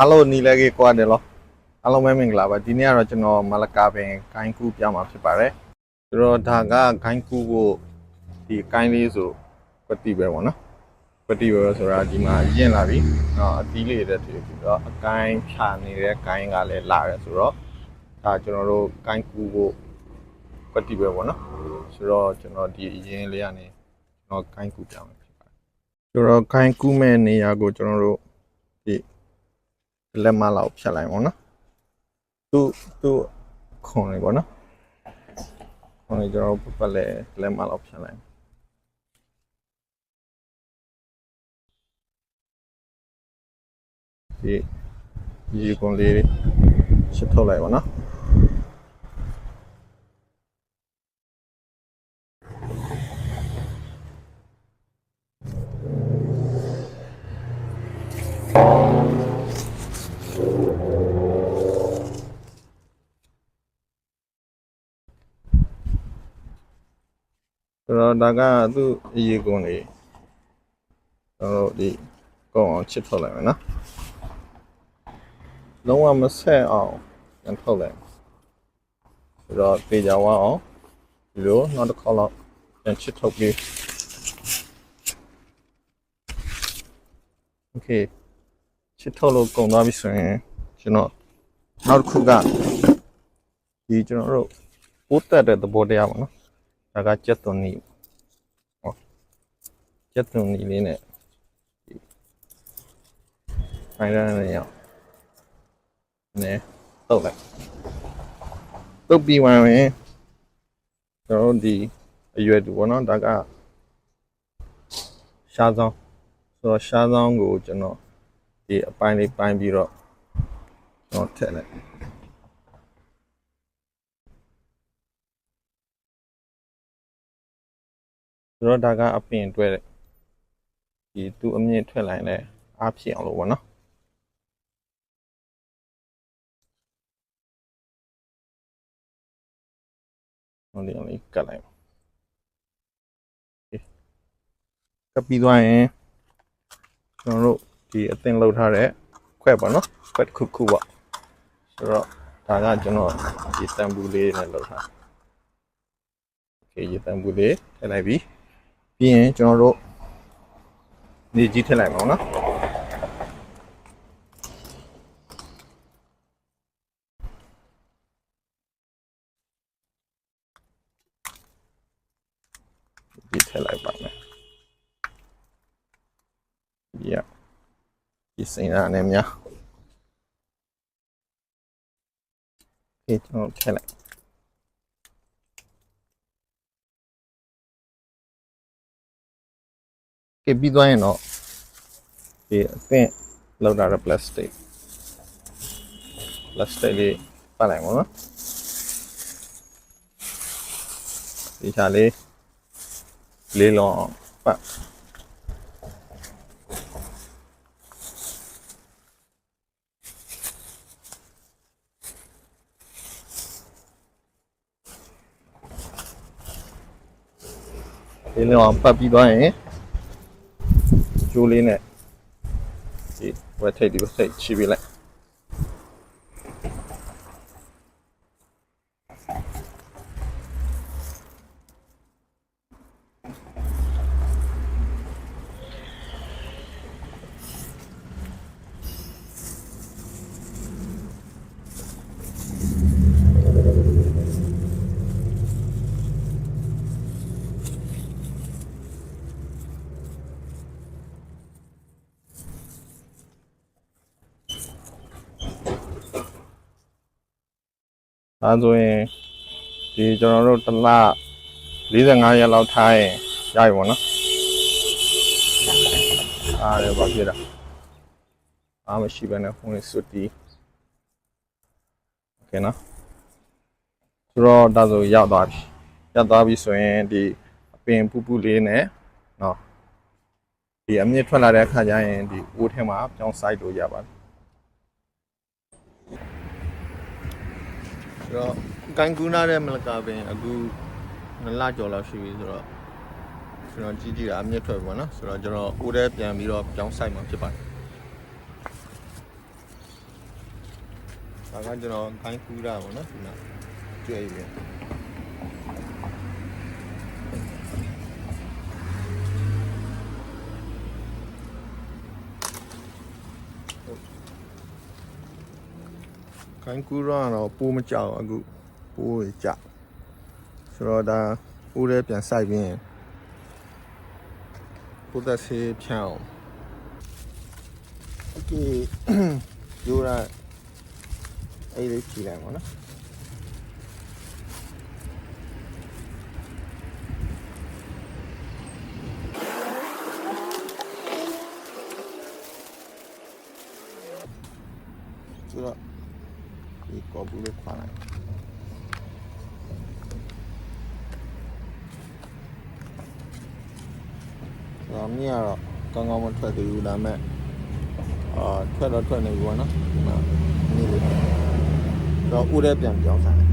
အားလုံးနီလဲကြီးကွာတယ်လို့အားလုံးပဲမင်္ဂလာပါဒီနေ့ကတော့ကျွန်တော်မလကာပင်ဂိုင်းကူးပြမှာဖြစ်ပါတယ်ဆိုတော့ဒါကဂိုင်းကူးဖို့ဒီဂိုင်းလေးဆိုပတိပဲပေါ့နော်ပတိပဲဆိုတာဒီမှာရင့်လာပြီနော်အသီးလေးတွေတည်းပြီးတော့အကိုင်းဖြာနေတဲ့ဂိုင်းကလည်းလာတယ်ဆိုတော့ဒါကျွန်တော်တို့ဂိုင်းကူးဖို့ပတိပဲပေါ့နော်ဆိုတော့ကျွန်တော်ဒီအရင်လေးကနေကျွန်တော်ဂိုင်းကူးပြမှာဖြစ်ပါတယ်ဆိုတော့ဂိုင်းကူးမဲ့နေရာကိုကျွန်တော်တို့ဒီ လက်မလောက်ဖြတ်လိုက်ပါတော့နော်သူသူခုံလေးပေါ့နော်ခုံလေးကျွန်တော်ပတ်ပတ်လဲလက်မလောက်ဖြတ်လိုက်ဒီဒီကွန်လေးရှစ်ထုတ်လိုက်ပါနော် ဆိုတော့ဒါကသူ့အရေးကွန်းလေးကျွန်တော်တို့ဒီကောင်းအောင်ချစ်ထုတ်လိုက်မယ်နော်လုံးဝမဆက်အောင်ပြန်ထုတ်လိုက်ဆိုတော့ပေချာဝအောင်ဒီလိုနောက်တစ်ခေါက်လောက်ပြန်ချစ်ထုတ်ပြီး Okay ချစ်ထုတ်လို့ကုန်သွားပြီဆိုရင်ကျွန်တော်နောက်တစ်ခုကဒီကျွန်တော်တို့ပိုးတက်တဲ့သဘောတရားပေါ့နော် ဒါကကြက်သွန်နီဟောကြက်သွန်နီလေးနဲ့ဒီဖိုင်ရမ်းနေရအောင်နဲတုတ်လိုက်တုတ်ပြီးဝင်ရင်ကျွန်တော်တို့ဒီအရွယ်တူပေါ့နော်ဒါကရှားဆောင်ဆိုတော့ရှားဆောင်ကိုကျွန်တော်ဒီအပိုင်းလေးပိုင်းပြီးတော့ကျွန်တော်ထည့်လိုက် ဆိုတော့ဒါကအပင်တွဲတဲ့ဒီသူ့အမြင့်ထွက်လာရင်လည်းအားဖြစ်အောင်လို့ပေါ့နော်ဟိုလေးလေးကတ်လိုက်ပါကပ်ပြီးသွားရင်ကျွန်တော်တို့ဒီအသင်လောက်ထားတဲ့ခွက်ပေါ့နော်ခွက်တစ်ခုခုပေါ့ဆိုတော့ဒါကကျွန်တော်ဒီတန်ဘူးလေးနဲ့လောက်ထားโอเคဒီတန်ဘူးလေးထည့်လိုက်ပြီ ပြီးရင်ကျွန်တော်တို့နေကြီးထည့်လိုက်ပါဦးနော်ဒီထည့်လိုက်ပါမယ်ဒီရဒီစိမ်းရနဲ့များဒီကျွန်တော်ထည့်လိုက် ကဲပြီးသွားရင်တော့ဒီအသင့်လောက်တာတဲ့ plastic plastic လေးပတ်လိုက်ပါနော်ဒီချာလေးလေးလုံးအောင်ပတ်လေးလုံးအောင်ပတ်ပြီးသွားရင် ကျိုးလေးနဲ့ဒီဝက်ထိတ်ဒီဝက်ထိ ဒါဆိုရင်ဒီကျွန်တော်တို့တစ်လ45ရက်လောက်ထားရင်ရပြီပေါ့နော်အားရပါပြတာအားမရှိဘဲနဲ့ဖုန်းလေးစွတ်တီးโอเคနော်ဆိုတော့ဒါဆိုရောက်သွားပြီရောက်သွားပြီဆိုရင်ဒီအပင်ပူပူလေးနဲ့နော်ဒီအမြင့်ထွက်လာတဲ့အခါကျရင်ဒီအိုးထဲမှာပြောင်းဆိုင်လို့ရပါတယ် ဆိုတော့ကန်ကူနာတဲ့မလကာပင်အခုနှစ်လကျော်လောက်ရှိပြီဆိုတော့ကျွန်တော်ကြီးကြီးတာအမြင့်ထွက်ပြီပေါ့နော်ဆိုတော့ကျွန်တော်အိုးထဲပြန်ပြီးတော့ပြောင်းဆိုင်မှာဖြစ်ပါတယ်ဒါကကျွန်တော်ခိုင်းကူးတာပေါ့နော်ဒီမှာကျွဲရည် ခိုင်းကူးတော့တော့ပိုးမကြောက်အခုပိုးရကြဆိုတော့ဒါပိုးလေးပြန်ဆိုင်ပြီးရင်ပိုးသက်ဆေးဖြန့်အောင် Okay ယူရအဲ့လေးကြည့်လိုက်ပါနော်ဆိုတော့ ဒီကောဘူးလေးခွာလိုက်ဆိုတော့မြင်ရတော့ကောင်းကောင်းမထွက်သေးဘူးဒါပေမဲ့အာထွက်တော့ထွက်နေပြီပေါ့နော်ဒီမှာနေလေးတော့ဦးရဲပြန်ပြောင်းဆိုင်ဦး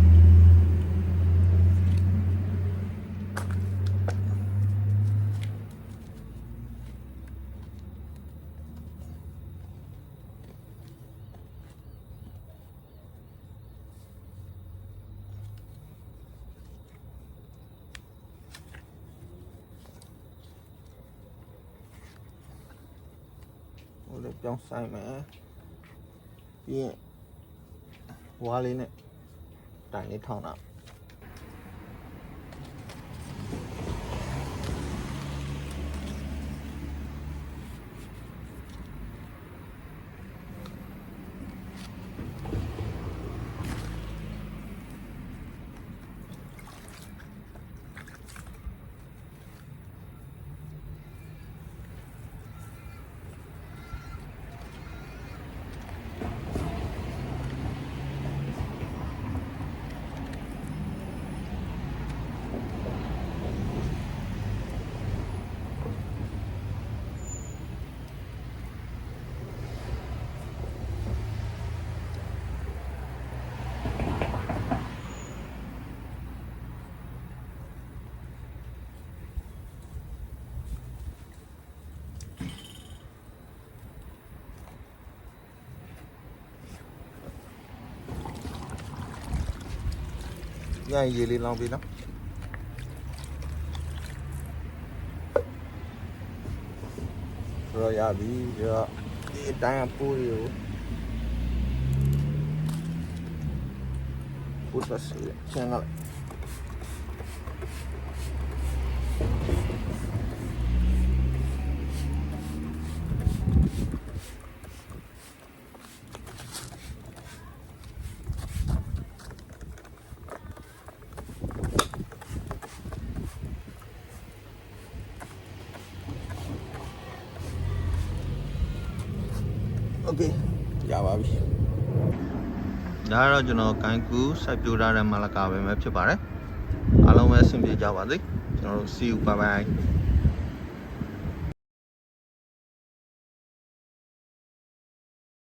ရဲပြောင်းဆိုင်မယ်ပြီးရင်ဝါးလေးနဲ့တိုင်လေးထောင်းတာ ညရေလေးလောင်းပြီးနော်ဆိုတော့ရပြီပြီးတော့ဒီအတိုင်းအပိုးတွေကိုပိုးသက်စီရှင်းလိုက် โอเคရပါပြီဒါကတော့ကျွန်တော်ကန်ကူစိုက်ပျိုးထားတဲ့မလကာပဲပဲဖြစ်ပါတယ်အားလုံးပဲအဆင်ပြေကြပါစေကျွန်တော်တို့ see you bye bye